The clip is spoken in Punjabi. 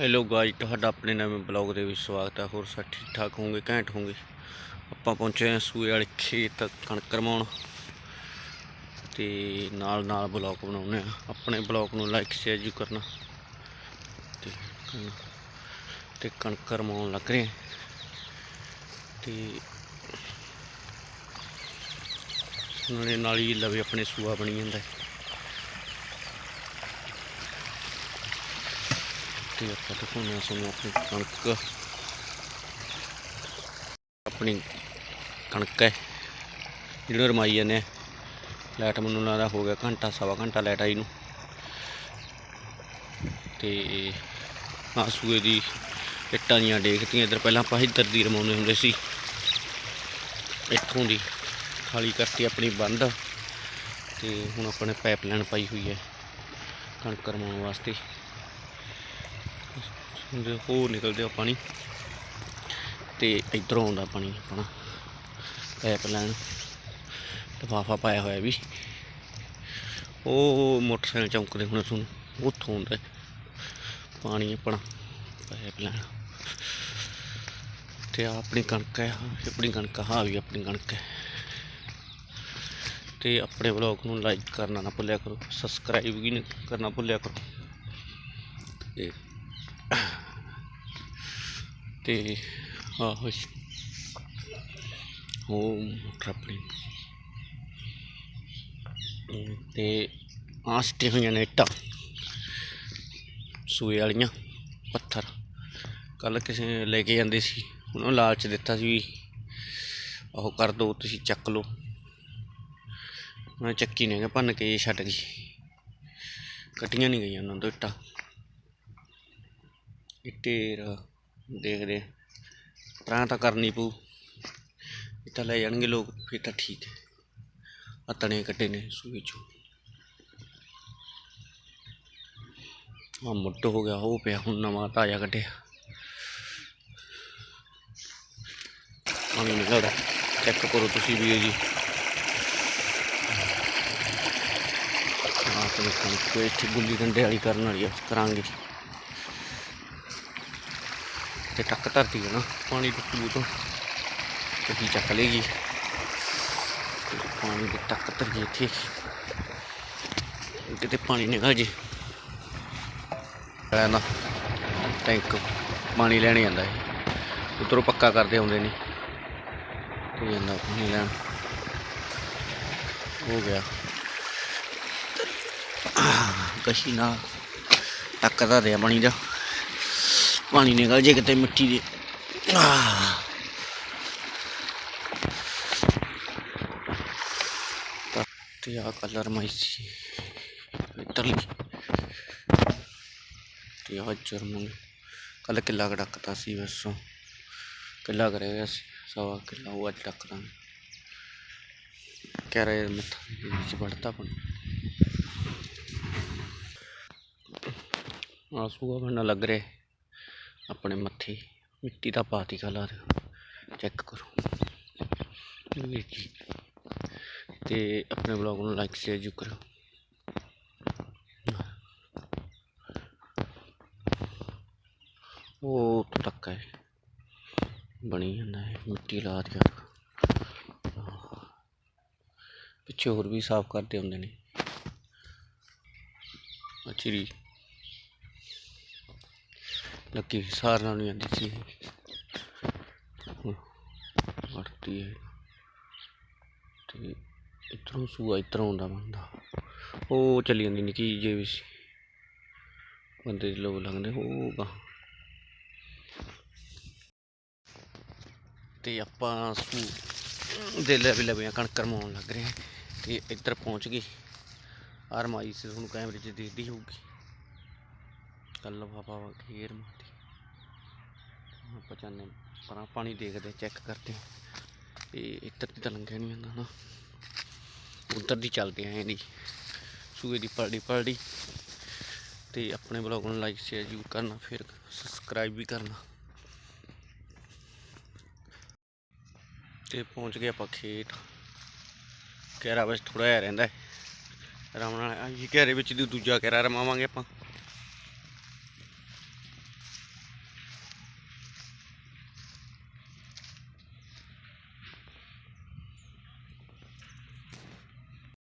ਹੈਲੋ ਗਾਇਸ ਤੁਹਾਡਾ ਆਪਣੇ ਨਵੇਂ ਬਲੌਗ ਦੇ ਵਿੱਚ ਸਵਾਗਤ ਹੈ। ਹੋਰ ਸਭ ਠੀਕ ਠਾਕ ਹੋਵੋਗੇ, ਘੈਂਟ ਹੋਵੋਗੇ? ਆਪਾਂ ਪਹੁੰਚੇ ਹਾਂ ਸੂਏ ਵਾਲੇ ਖੇਤ ਕਣਕ ਰਮਾਉਣ ਤੇ ਨਾਲ ਨਾਲ ਬਲੌਗ ਬਣਾਉਣੇ ਆ ਆਪਣੇ ਬਲੌਗ ਨੂੰ ਲਾਈਕ ਸ਼ੇਅਰ ਜੀ ਕਰਨਾ। ਤੇ ਤੇ ਕਣਕ ਰਮਾਉਣ ਲੱਗ ਰਹੇ ਹਾਂ। ਤੇ ਨਾਲੇ ਨਾਲ ਹੀ ਲਵੇ ਆਪਣੇ ਸੂਆ ਬਣੀ ਜਾਂਦਾ ਹੈ। ਤੇ ਆਪਾਂ ਦਿਖਾਉਂਦੇ ਹਾਂ ਤੁਹਾਨੂੰ ਆਪਣੀ ਕਣਕ ਆਪਣੀ ਕਣਕ ਹੈ ਜਿਹਨੂੰ ਰਮਾਈ ਜਾਂਦੇ ਆ। ਲਾਈਟ ਮੈਨੂੰ ਲੱਗਦਾ ਹੋ ਗਿਆ ਘੰਟਾ, ਸਵਾ ਘੰਟਾ ਲਾਈਟ ਆਈ ਨੂੰ। ਤੇ ਆਸੂਏ ਦੀ ਇੱਟਾਂ ਦੀਆਂ ਡੇਕਤੀਆਂ ਇੱਧਰ ਪਹਿਲਾਂ ਆਪਾਂ ਇੱਧਰ ਦੀ ਰਮਾਉਂਦੇ ਹੁੰਦੇ ਸੀ। ਇੱਥੋਂ ਦੀ ਖਾਲੀ ਕਰਤੀ ਆਪਣੀ ਬੰਦ, ਤੇ ਹੁਣ ਆਪਣੇ ਪਾਈਪਲਾਈਨ ਪਾਈ ਹੋਈ ਹੈ ਕਣਕ ਰਮਾਉਣ ਵਾਸਤੇ। ਦੇ ਹੋਰ ਨਿਕਲਦੇ ਆ ਪਾਣੀ। ਤੇ ਇਧਰੋਂ ਆਉਂਦਾ ਪਾਣੀ ਆਪਣਾ ਪਾਈਪ ਲਾਈਨ ਲਿਫਾਫਾ ਪਾਇਆ ਹੋਇਆ ਵੀ। ਉਹ ਮੋਟਰਸਾਈਕਲ ਚੌਂਕਦੇ ਹੁਣ ਤੁਹਾਨੂੰ, ਉੱਥੋਂ ਆਉਂਦਾ ਪਾਣੀ ਆਪਣਾ ਪਾਈਪ ਲਾਈਨ ਤੇ ਆਹ ਆਪਣੀ ਕਣਕ ਹੈ, ਆਪਣੀ ਕਣਕ ਹਾਂ ਵੀ ਆਪਣੀ ਕਣਕ ਹੈ। ਤੇ ਆਪਣੇ ਵਲੌਗ ਨੂੰ ਲਾਈਕ ਕਰਨਾ ਨਾ ਭੁੱਲਿਆ ਕਰੋ ਸਬਸਕ੍ਰਾਈਬ ਵੀ ਨੀ ਕਰਨਾ ਭੁੱਲਿਆ ਕਰੋ। ਤੇ ਤੇ ਆਹੋ ਉਹ ਮੋਟਰ ਆਪਣੀ ਹਮ, ਤੇ ਆਹ ਸਿੱਟੀਆਂ ਹੋਈਆਂ ਨੇ ਇੱਟਾਂ। ਸੂਏ ਵਾਲੀਆਂ ਪੱਥਰ। ਕੱਲ ਕਿਸੇ ਲੈ ਕੇ ਜਾਂਦੇ ਸੀ। ਉਹਨੂੰ ਲਾਲਚ ਦਿੱਤਾ ਸੀ ਵੀ ਉਹ ਕਰ ਦੋ ਤੁਸੀਂ ਚੱਕ ਲਓ। ਮੈਂ ਚੱਕੀ ਨੇ ਭੰਨ ਕੇ ਇਹ ਛੱਡ ਗਈ। ਕੱਟੀਆਂ ਨਹੀਂ ਗਈਆਂ ਉਹਨਾਂ ਤੋਂ ਇੱਟਾਂ। ਇੱਟੇਰ ਦੇਖਦੇ ਤਰਾਂ ਤਾਂ ਕਰਨੀ ਪਊ। ਇਹ ਤਾਂ ਲੈ ਜਾਣਗੇ ਲੋਕ, ਫਿਰ ਤਾਂ ਠੀਕ ਹੈ। ਅਤਣੇ ਕੱਢੇ ਨੇ ਸੂਏ ਚੋਂ। ਆ ਮੁੱਢ ਹੋ ਗਿਆ, ਉਹ ਪਿਆ, ਹੁਣ ਨਵਾਂ ਤਾਜ਼ਾ ਕੱਢਿਆ। ਪਾਣੀ ਨਿਕਲਦਾ। ਚੈੱਕ ਕਰੋ ਤੁਸੀਂ ਵੀ ਜੀ। ਆਹ ਤੇ ਕਣਕ ਇੱਥੇ ਗੁੱਲੀ ਡੰਡੇ ਵਾਲੀ ਕਰਨ ਵਾਲੀ ਆ, ਕਰਾਂਗੇ। ਤੇ ਟੱਕ ਧਰਤੀ ਹੈ ਨਾ, ਪਾਣੀ ਟੁੱਟੂ ਤੋਂ। ਤੇ ਚੱਕ ਲੇਗੀ ਤੇ ਪਾਣੀ ਦੇ ਟੱਕ ਧਰਤੀ ਇੱਥੇ। ਕਿਤੇ ਪਾਣੀ ਨਿਕਲ ਜੇ। ਨਾ, ਟੈਂਕ ਪਾਣੀ ਲੈਣ ਜਾਂਦਾ ਹੈ ਉਧਰੋਂ ਪੱਕਾ ਕਰਦੇ ਆਉਂਦੇ ਨੇ। ਤੇ ਜਾਂਦਾ ਪਾਣੀ ਲੈਣ। ਹੋ ਗਿਆ। ਕਸ਼ੀ ਨਾ ਟੱਕਦਾ ਰਿਹਾ ਪਾਣੀ ਦਾ। ਪਾਣੀ ਨਿਕਲ ਜੇ ਕਿਤੇ ਮਿੱਟੀ ਦੇ। ਆਹ। ਤਾਂ ਤੇ ਆ ਕਲਰ ਮਾਈ ਸੀ। ਤੇ ਆ ਜਰਮਨ। ਕੱਲ ਕਿੱਲਾ ਕੁ ਸੀ ਵੈਸੋਂ। ਕਿੱਲਾ ਕਰਿਆ ਗਿਆ ਸੀ। ਸਵਾ ਕਿੱਲਾ ਉਹ ਅੱਜ ਡੱਕਦਾ ਕਹਿ ਰਹੇ ਮੱਥਾ ਵਿੱਚ ਵੜਤਾ ਪਾਣੀ ਆਸੂਆ ਬਣਨ ਲੱਗ ਰਿਹਾ। ਆਪਣੇ ਮੱਥੇ ਮਿੱਟੀ ਦਾ ਪਾਤੀ ਕਲਰ ਚੈੱਕ ਕਰੋ। ਵੀਰ ਜੀ ਤੇ ਆਪਣੇ ਬਲੌਗ ਨੂੰ ਲਾਈਕ ਸ਼ੇਅਰ ਜ਼ਰੂਰ ਕਰੋ ਉਹ ਉੱਥੋਂ ਤੱਕ ਹੈ। ਬਣੀ ਜਾਂਦਾ ਹੈ, ਮਿੱਟੀ ਲਾ ਦਿਆ। ਪਿੱਛੇ ਹੋਰ ਵੀ ਸਾਫ਼ ਕਰਦੇ ਹੁੰਦੇ ਨੇ। ਅਚਰੀ ਲੱਕੀ ਸਾਰ ਨਾਲ ਨਹੀਂ ਆਉਂਦੀ ਸੀ। ਵਰਤੀ ਹੈ। ਤੇ ਇੱਧਰੋਂ ਸੂਆ, ਇੱਧਰੋਂ ਆਉਂਦਾ ਬੰਦਾ। ਉਹ ਚੱਲੀ ਜਾਂਦੀ ਨਿੱਕੀ ਜੇ ਵੀ ਬੰਦੇ ਦੇ ਲੋਕ ਲੰਘਦੇ ਹੋਊਗਾ ਤੇ ਆਪਾਂ ਸੂ ਦੇ ਲੈ ਵੀ ਲਵੇ ਕਣਕ ਕਰਮਾਉਣ ਲੱਗ ਰਹੇ ਹਾਂ ਤੇ ਇੱਧਰ ਪਹੁੰਚ ਗਏ ਆਰਮਾਈ ਸੀ ਤੁਹਾਨੂੰ ਕੈਮਰੇ 'ਚ ਦਿਖਦੀ ਹੋਊਗੀ। ਕੱਲ ਲਫਾਫਾ ਖੇਰ ਮਾਤੀ ਆਪਾਂ ਚਾਹੁੰਦੇ ਪਰਾਂ ਪਾਣੀ ਦੇਖਦੇ ਚੈੱਕ ਕਰਦੇ ਹਾਂ। ਤੇ ਇੱਧਰ ਦੀ ਤਾਂ ਲੰਘਿਆ ਨਹੀਂ ਜਾਂਦਾ ਨਾ। ਉੱਧਰ ਦੀ ਚੱਲਦੇ ਆਂ ਇਹਦੀ ਸੂਏ ਦੀ ਪਲੜੀ ਪਲੜੀ। ਤੇ ਆਪਣੇ ਬਲੌਗ ਨੂੰ ਲਾਈਕ ਸ਼ੇਅਰ ਜ਼ਰੂਰ ਕਰਨਾ, ਫਿਰ ਸਬਸਕ੍ਰਾਈਬ ਵੀ ਕਰਨਾ। ਤੇ ਪਹੁੰਚ ਗਏ ਆਪਾਂ ਖੇਤ। ਘੇਰਾ ਵਿੱਚ ਥੋੜਾ ਜਿਹਾ ਰਹਿੰਦਾ ਹੈ। ਆਰਾਮ ਨਾਲ ਇਹ ਘੇਰੇ ਵਿੱਚ ਦੀ ਦੂਜਾ ਘੇਰਾ ਰਮਾਵਾਂਗੇ ਆਪਾਂ।